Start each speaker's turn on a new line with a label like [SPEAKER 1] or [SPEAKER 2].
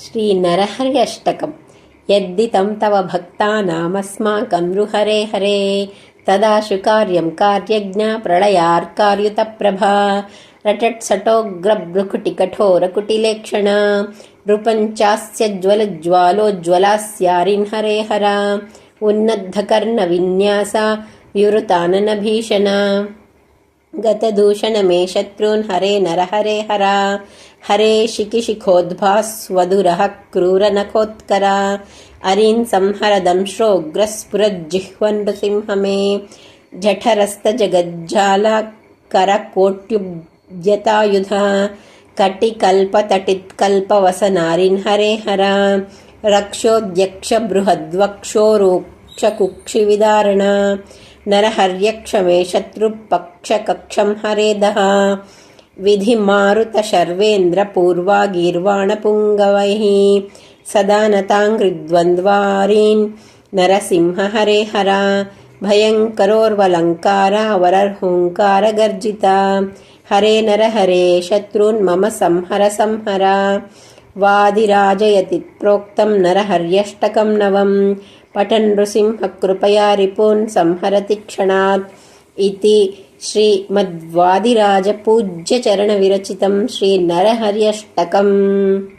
[SPEAKER 1] श्रीनरहरि अष्टकम् यद्दितं तव भक्तानामस्माकं नृहरे हरे तदाशु कार्यं कार्यज्ञा प्रलयार्कार्युतप्रभा रटट्सटोग्रभ्रुकुटिकठोरकुटिलेक्षणा नृपञ्चास्य ज्वलज्वालोज्ज्वलास्यारिन् हरे हरा उन्नद्धकर्णविन्यासा विवृताननभीषणा गतदूषणमे शत्रून् हरे नरहरे हरा हरे शिखिशिखोद्भास्वदुरः क्रूरनखोत्करा अरीन् संहर दंश्रोग्रस्फुरज्जिह्वन् मे जठरस्तजगज्जाला करकोट्युद्यतायुधा कटिकल्पतटित्कल्पवसनारिन् हरे हरा रक्षोद्यक्षबृहद्वक्षोरोक्षकुक्षिविदारणा నరహర్యక్షమే శత్రుపక్షకక్షం హరేదః విధి మారుత శర్వేంద్ర పూర్వా గీర్వాణ పుంగవైః సదా నతాంగృద్వంద్వారీన్ నరసింహ హరే హరా భయంకరోర్వలంకార వరర్హుంకార గర్జిత హరే నర హరే శత్రూన్ మమ సంహర సంహర वादिराजयति प्रोक्तं नरहर्यष्टकं नवम्। पठन् नृसिंहकृपया रिपून् संहरति क्षणात्। इति श्रीमद्वादिराजपूज्यचरणविरचितं श्रीनरहर्यष्टकम्